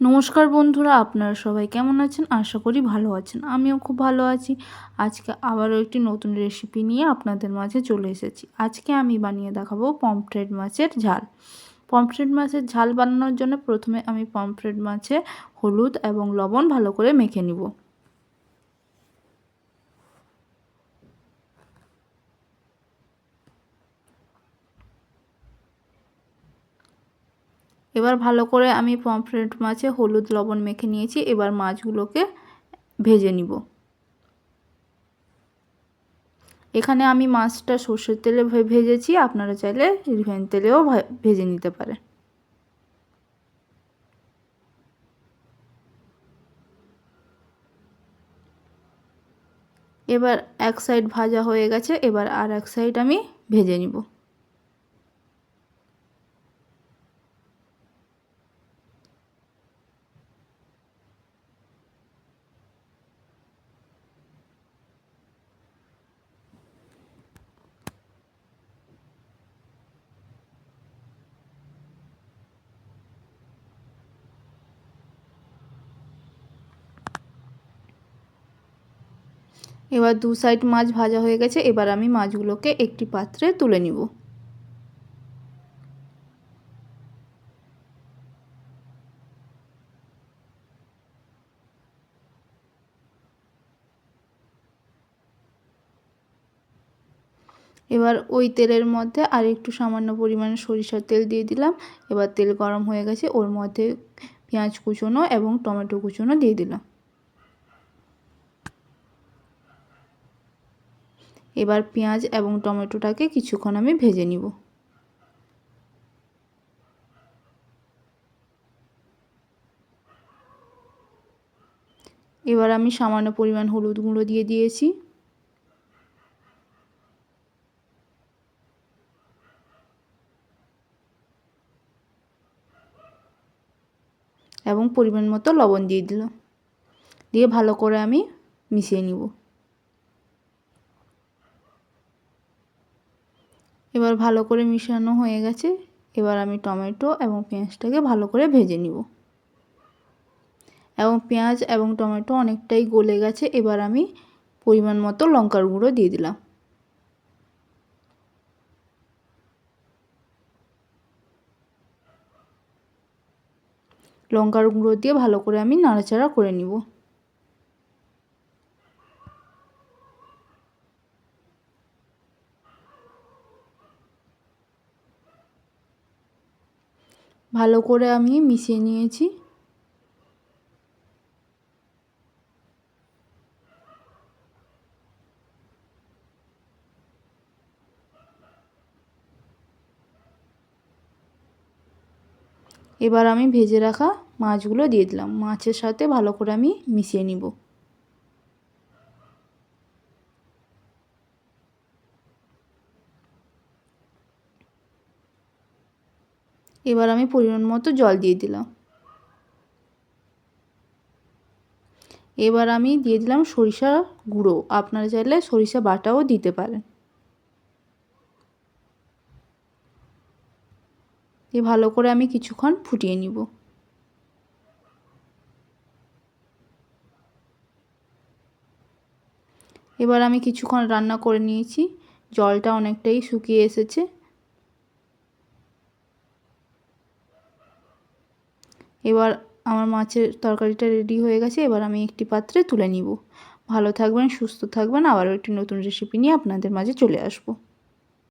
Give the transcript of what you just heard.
নমস্কার বন্ধুরা, আপনারা সবাই কেমন আছেন? আশা করি ভালো আছেন। আমিও খুব ভালো আছি। আজকে আবারও একটি নতুন রেসিপি নিয়ে আপনাদের মাঝে চলে এসেছি। আজকে আমি বানিয়ে দেখাবো পমফ্রেট মাছের ঝাল। পমফ্রেট মাছের ঝাল বানানোর জন্য প্রথমে আমি পমফ্রেট মাছে হলুদ এবং লবণ ভালো করে মেখে নিব। এবার ভালো করে আমি পমফ্রেট মাছে হলুদ লবণ মেখে নিয়েছি, এবার মাছগুলোকে ভেজে নিব। এখানে আমি মাছটা সর্ষের তেলে ভেজেছি, আপনারা চাইলে রিফাইন তেলেও ভেজে নিতে পারে এবার এক সাইড ভাজা হয়ে গেছে, এবার আর এক সাইড আমি ভেজে নিব। এবার দু সাইড মাছ ভাজা হয়ে গেছে, এবার আমি মাছগুলোকে একটি পাত্রে তুলে নিব। এবার ওই তেলের মধ্যে আর একটু সামান্য পরিমাণে সরিষার তেল দিয়ে দিলাম। এবার তেল গরম হয়ে গেছে, ওর মধ্যে পেঁয়াজ কুচোনো এবং টমেটো কুচোনো দিয়ে দিলাম। এবার পেঁয়াজ এবং টমেটোটাকে কিছুক্ষণ আমি ভেজে নিব। এবার আমি সামান্য পরিমাণ হলুদ গুঁড়ো দিয়ে দিয়েছি। এবং পরিমাণ মতো লবণ দিয়ে দিল। দিয়ে ভালো করে আমি মিশিয়ে নিব। এবার ভালো করে মিশানো হয়ে গেছে। এবার আমি টমেটো এবং পেঁয়াজটাকে ভালো করে ভেজে নিব। এবং পেঁয়াজ এবং টমেটো অনেকটাই গলে গেছে, এবার আমি পরিমাণ মতো লঙ্কার গুঁড়ো দিয়ে দিলাম। লঙ্কার গুঁড়ো দিয়ে ভালো করে আমি নাড়াচাড়া করে নিব। ভালো করে আমি মিশিয়ে নিয়েছি। এবার আমি ভেজে রাখা মাছগুলো দিয়ে দিলাম। মাছের সাথে ভালো করে আমি মিশিয়ে নিব। এবার আমি পরিমাণ মতো জল দিয়ে দিলাম। এবার আমি দিয়ে দিলাম সরিষা গুঁড়ো। আপনারা চাইলে সরিষা বাটাও দিতে পারেন। দিয়ে ভালো করে আমি কিছুক্ষণ ফুটিয়ে নিব। এবার আমি কিছুক্ষণ রান্না করে নিয়েছি। জলটা অনেকটাই শুকিয়ে এসেছে। এবার আমার মাছের তরকারিটা রেডি হয়ে গেছে, এবার আমি একটি পাত্রে তুলে নিব। ভালো থাকবেন, সুস্থ থাকবেন, আবারও একটি নতুন রেসিপি নিয়ে আপনাদের মাঝে চলে আসব।